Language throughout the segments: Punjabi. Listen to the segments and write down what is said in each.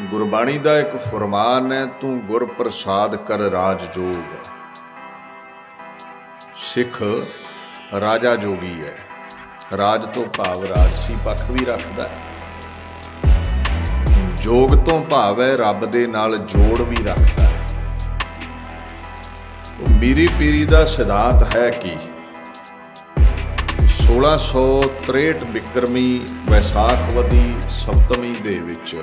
ਗੁਰਬਾਣੀ ਦਾ ਇੱਕ ਫਰਮਾਨ ਹੈ, ਤੂੰ ਗੁਰ ਪ੍ਰਸਾਦ ਕਰ ਰਾਜ ਜੋਗ। ਸਿੱਖ ਰਾਜਾ ਜੋਗੀ ਹੈ। ਰਾਜ ਤੋਂ ਭਾਵ ਰਾਜਸੀ ਪੱਖ ਵੀ ਰੱਖਦਾ ਹੈ। ਜੋਗ ਤੋਂ ਭਾਵ ਹੈ ਰੱਬ ਦੇ ਨਾਲ ਜੋੜ ਵੀ ਰੱਖਦਾ ਹੈ। ਉਹ ਮੀਰੀ ਪੀਰੀ ਦਾ ਸਿਧਾਂਤ ਹੈ ਕਿ 1663 ਬਿਕਰਮੀ ਵੈਸਾਖਵਤੀ ਸਪਤਮੀ ਦੇ ਵਿੱਚ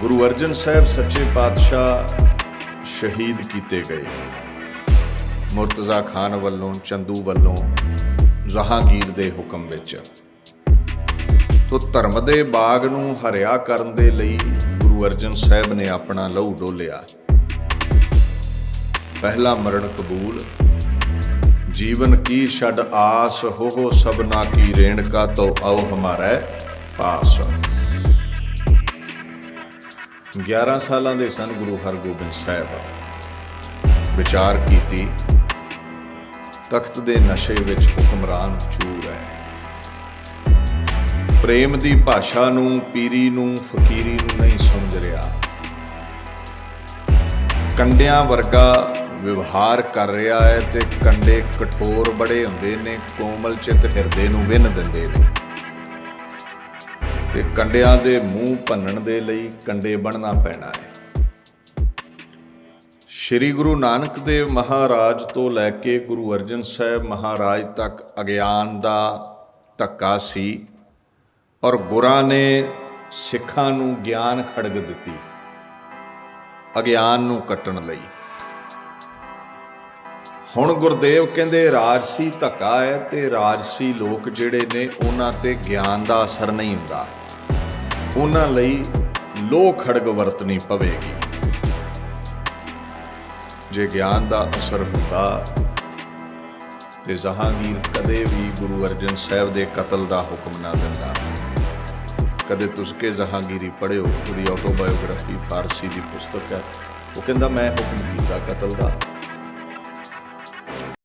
ਗੁਰੂ ਅਰਜਨ ਸਾਹਿਬ ਸੱਚੇ ਪਾਤਸ਼ਾਹ ਸ਼ਹੀਦ ਕੀਤੇ ਗਏ। ਮੁਰਤਜ਼ਾ ਖਾਨ ਵੱਲੋਂ, ਚੰਦੂ ਵੱਲੋਂ ਜਹਾਂਗੀਰ ਦੇ ਹੁਕਮ ਵਿੱਚ। ਤੋ ਧਰਮ ਦੇ ਬਾਗ ਨੂੰ ਹਰਿਆ ਕਰਨ ਦੇ ਲਈ ਗੁਰੂ ਅਰਜਨ ਸਾਹਿਬ ਨੇ ਆਪਣਾ ਲਹੂ ਡੋਲਿਆ। ਪਹਿਲਾ ਮਰਨ ਕਬੂਲ। ਜੀਵਨ ਕੀ ਛੱਡ ਆਸ ਹੋ ਹੋ ਸਭਨਾ ਕੀ ਰੇਣਕਾ ਤੋ ਆਓ ਹਮਾਰਾ ਪਾਸ। 11 ਸਾਲਾਂ ਦੇ ਸਨ ਗੁਰੂ ਹਰਗੋਬਿੰਦ ਸਾਹਿਬ। ਵਿਚਾਰ ਕੀਤੀ, ਤਖਤ ਦੇ ਨਸ਼ੇ ਵਿੱਚ ਹੁਕਮਰਾਨ ਚੂਰ ਹੈ। ਪ੍ਰੇਮ ਦੀ ਭਾਸ਼ਾ ਨੂੰ, ਪੀਰੀ ਨੂੰ, ਫਕੀਰੀ ਨੂੰ ਨਹੀਂ ਸਮਝ ਰਿਹਾ। ਕੰਡਿਆਂ ਵਰਗਾ ਵਿਵਹਾਰ ਕਰ ਰਿਹਾ ਹੈ ਤੇ ਕੰਡੇ ਕਠੋਰ ਬੜੇ ਹੁੰਦੇ ਨੇ, ਕੋਮਲ ਚਿਤ ਹਿਰਦੇ ਨੂੰ ਵਿੰਨ ਦਿੰਦੇ ਨੇ। ਤੇ ਕੰਡਿਆਂ ਦੇ ਮੂੰਹ ਭੰਨਣ ਦੇ ਲਈ ਕੰਡੇ ਬਣਨਾ ਪੈਣਾ ਹੈ। ਸ੍ਰੀ ਗੁਰੂ ਨਾਨਕ ਦੇਵ ਮਹਾਰਾਜ ਤੋਂ ਲੈ ਕੇ ਗੁਰੂ ਅਰਜਨ ਸਾਹਿਬ ਮਹਾਰਾਜ ਤੱਕ ਅਗਿਆਨ ਦਾ ਧੱਕਾ ਸੀ ਔਰ ਗੁਰਾਂ ਨੇ ਸਿੱਖਾਂ ਨੂੰ ਗਿਆਨ ਖੜਗ ਦਿੱਤੀ, ਅਗਿਆਨ ਨੂੰ ਕੱਟਣ ਲਈ। ਹੁਣ ਗੁਰਦੇਵ ਕਹਿੰਦੇ, ਰਾਜਸੀ ਧੱਕਾ ਹੈ ਤੇ ਰਾਜਸੀ ਲੋਕ ਜਿਹੜੇ ਨੇ, ਉਹਨਾਂ ਤੇ ਗਿਆਨ ਦਾ ਅਸਰ ਨਹੀਂ ਹੁੰਦਾ। ਉਹਨਾਂ ਲਈ ਲੋਹ ਖੜਗ ਵਰਤਣੀ ਪਵੇਗੀ। ਜੇ ਗਿਆਨ ਦਾ ਅਸਰ ਹੁੰਦਾ ਤੇ ਜਹਾਂਗੀਰ ਕਦੇ ਵੀ ਗੁਰੂ ਅਰਜਨ ਸਾਹਿਬ ਦੇ ਕਤਲ ਦਾ ਹੁਕਮ ਨਾ ਦਿੰਦਾ। ਕਦੇ ਤੁਸਕੇ ਜਹਾਂਗੀਰੀ ਪੜਿਓ ਉਹਦੀ ਆਟੋਬਾਇਓਗ੍ਰਾਫੀ ਫਾਰਸੀ ਦੀ ਪੁਸਤਕ ਹੈ। ਉਹ ਕਹਿੰਦਾ, ਮੈਂ ਹੁਕਮ ਕੀਤਾ ਕਤਲ ਦਾ।